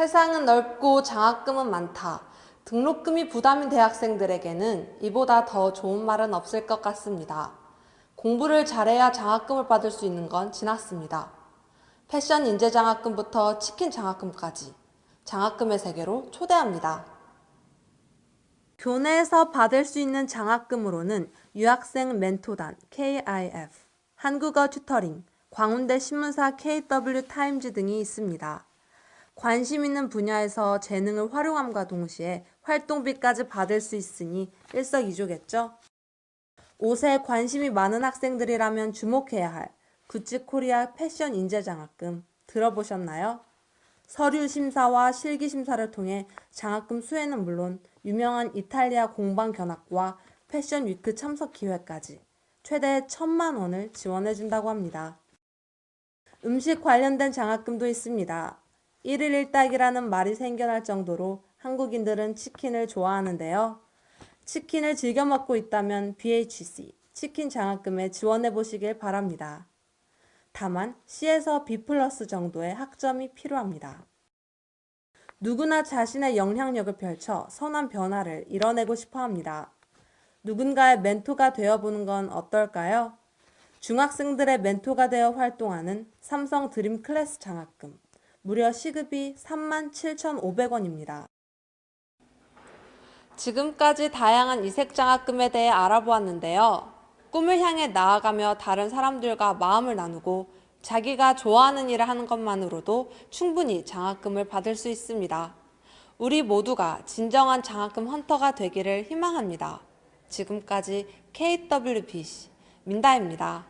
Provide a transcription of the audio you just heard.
세상은 넓고 장학금은 많다. 등록금이 부담인 대학생들에게는 이보다 더 좋은 말은 없을 것 같습니다. 공부를 잘해야 장학금을 받을 수 있는 건 지났습니다. 패션 인재 장학금부터 치킨 장학금까지 장학금의 세계로 초대합니다. 교내에서 받을 수 있는 장학금으로는 유학생 멘토단 KIF, 한국어 튜터링, 광운대 신문사 KW 타임즈 등이 있습니다. 관심 있는 분야에서 재능을 활용함과 동시에 활동비까지 받을 수 있으니 일석이조겠죠? 옷에 관심이 많은 학생들이라면 주목해야 할 구찌 코리아 패션 인재 장학금 들어보셨나요? 서류 심사와 실기 심사를 통해 장학금 수혜는 물론 유명한 이탈리아 공방 견학과 패션 위크 참석 기회까지 최대 천만 원을 지원해 준다고 합니다. 음식 관련된 장학금도 있습니다. 1일 1닭이라는 말이 생겨날 정도로 한국인들은 치킨을 좋아하는데요. 치킨을 즐겨 먹고 있다면 BHC 치킨 장학금에 지원해 보시길 바랍니다. 다만 C에서 B 플러스 정도의 학점이 필요합니다. 누구나 자신의 영향력을 펼쳐 선한 변화를 이뤄내고 싶어 합니다. 누군가의 멘토가 되어보는 건 어떨까요? 중학생들의 멘토가 되어 활동하는 삼성 드림 클래스 장학금. 무려 시급이 37,500원입니다. 지금까지 다양한 이색 장학금에 대해 알아보았는데요. 꿈을 향해 나아가며 다른 사람들과 마음을 나누고 자기가 좋아하는 일을 하는 것만으로도 충분히 장학금을 받을 수 있습니다. 우리 모두가 진정한 장학금 헌터가 되기를 희망합니다. 지금까지 KWBC 민다입니다.